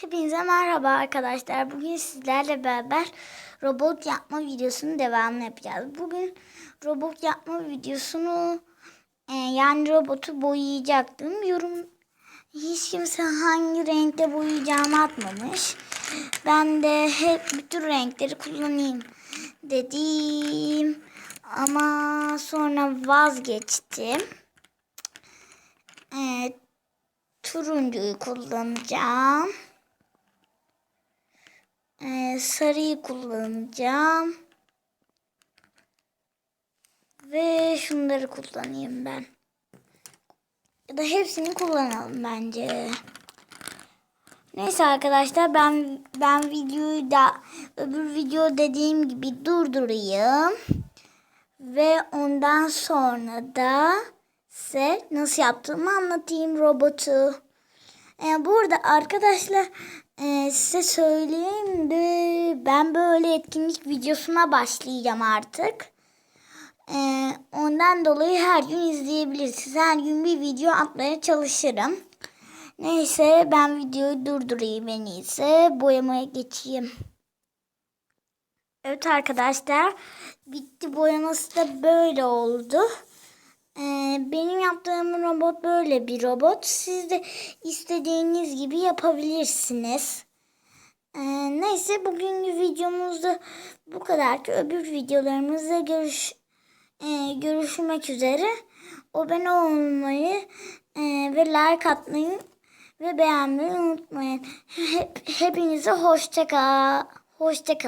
Hepinize merhaba arkadaşlar. Bugün sizlerle beraber robot yapma videosunun devamını yapacağız. Bugün robot yapma videosunu e, yani robotu boyayacaktım. Yorum hiç kimse hangi renkte boyayacağımı atmamış. Ben de hep bütün renkleri kullanayım dedim. Ama sonra vazgeçtim. Evet, turuncuyu kullanacağım. Ee, sarıyı kullanacağım. Ve şunları kullanayım ben. Ya da hepsini kullanalım bence. Neyse arkadaşlar ben ben videoyu da öbür video dediğim gibi durdurayım. Ve ondan sonra da size nasıl yaptığımı anlatayım robotu. Ee, burada arkadaşlar e, size söyleyeyim de ben böyle etkinlik videosuna başlayacağım artık. Ee, ondan dolayı her gün izleyebilirsiniz. Her gün bir video atmaya çalışırım. Neyse ben videoyu durdurayım en iyisi. Boyamaya geçeyim. Evet arkadaşlar bitti boyaması da böyle oldu. Ee, benim yaptığım robot böyle bir robot. Siz de istediğiniz gibi yapabilirsiniz. Ee, neyse bugünkü videomuzda bu kadar ki öbür videolarımızda görüş e, görüşmek üzere. Abone olmayı e, ve like atmayı ve beğenmeyi unutmayın. Hep, hepinize hoşça kal. Hoşça kalın.